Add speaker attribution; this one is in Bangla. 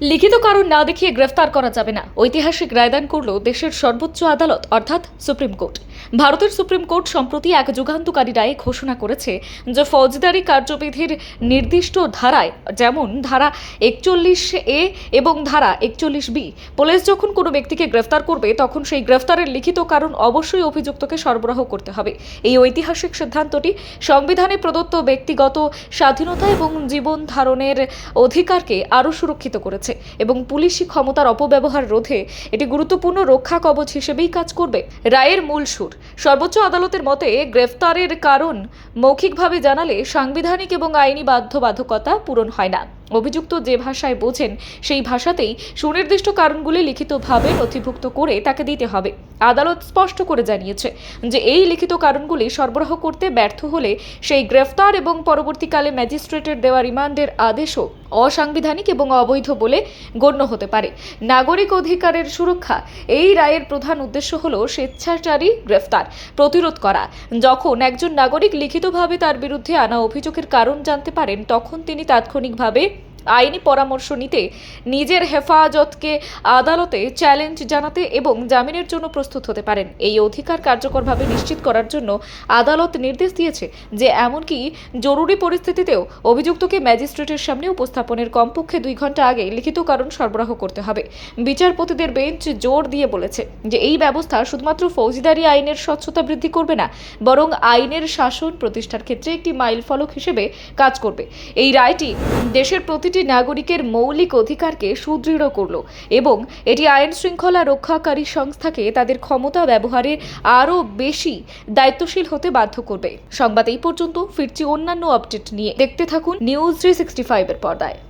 Speaker 1: লিখিত কারণ না দেখিয়ে গ্রেফতার করা যাবে না। ঐতিহাসিক রায়দান করল দেশের সর্বোচ্চ আদালত, অর্থাৎ সুপ্রিম কোর্ট। ভারতের সুপ্রিম কোর্ট সম্প্রতি এক যুগান্তকারী রায়ে ঘোষণা করেছে যে ফৌজদারি কার্যবিধির নির্দিষ্ট ধারায়, যেমন ধারা একচল্লিশ এ এবং ধারা একচল্লিশ বি, পুলিশ যখন কোনো ব্যক্তিকে গ্রেফতার করবে, তখন সেই গ্রেফতারের লিখিত কারণ অবশ্যই অভিযুক্তকে সরবরাহ করতে হবে। এই ঐতিহাসিক সিদ্ধান্তটি সংবিধানে প্রদত্ত ব্যক্তিগত স্বাধীনতা এবং জীবন ধারণের অধিকারকে আরও সুরক্ষিত করেছে। এবং পুলিশি ক্ষমতার অপব্যবহার রোধে এটি গুরুত্বপূর্ণ রক্ষা কবচ হিসেবেই কাজ করবে। রায়ের মূল সুর, সর্বোচ্চ আদালতের মতে গ্রেফতারের কারণ মৌখিকভাবে জানালে সাংবিধানিক এবং আইনি বাধ্যবাধকতা পূরণ হয় না। অভিযুক্ত যে ভাষায় বোঝেন, সেই ভাষাতেই সুনির্দিষ্ট কারণগুলি লিখিতভাবে নথিভুক্ত করে তাকে দিতে হবে। আদালত স্পষ্ট করে জানিয়েছে যে এই লিখিত কারণগুলি সরবরাহ করতে ব্যর্থ হলে সেই গ্রেফতার এবং পরবর্তীকালে ম্যাজিস্ট্রেটের দেওয়া রিমান্ডের আদেশও অসাংবিধানিক এবং অবৈধ বলে গণ্য হতে পারে। নাগরিক অধিকারের সুরক্ষা এই রায়ের প্রধান উদ্দেশ্য হল স্বেচ্ছাচারী গ্রেফতার, প্রতিরোধ করা। যখন একজন নাগরিক লিখিতভাবে তার বিরুদ্ধে আনা অভিযোগের কারণ জানতে পারেন, তখন তিনি তাৎক্ষণিকভাবে আইনি পরামর্শ নিতে নিজের হেফাজতকে আদালতে চ্যালেঞ্জ জানাতে এবং জামিনের জন্য প্রস্তুত হতে পারেন। এই অধিকার কার্যকরভাবে নিশ্চিত করার জন্য আদালত নির্দেশ দিয়েছে যে, এমনকি জরুরি পরিস্থিতিতেও অভিযুক্তকে ম্যাজিস্ট্রেটের সামনে উপস্থাপনের কমপক্ষে দুই ঘণ্টা আগে লিখিত কারণ সরবরাহ করতে হবে। বিচারপতিদের বেঞ্চ জোর দিয়ে বলেছে যে, এই ব্যবস্থা শুধুমাত্র ফৌজদারি আইনের স্বচ্ছতা বৃদ্ধি করবে না, বরং আইনের শাসন প্রতিষ্ঠার ক্ষেত্রে একটি মাইলফলক হিসেবে কাজ করবে। এই রায়টি দেশের প্রতিটি নাগরিকের মৌলিক অধিকারকে সুদৃঢ় করল এবং এটি আইন শৃঙ্খলা রক্ষাকারী সংস্থাকে তাদের ক্ষমতা ব্যবহারে আরও বেশি দায়িত্বশীল হতে বাধ্য করবে। সংবাদ এই পর্যন্ত, ফিরছি অন্যান্য আপডেট নিয়ে। দেখতে থাকুন নিউজ থ্রি সিক্সটি ফাইভের পর্দায়।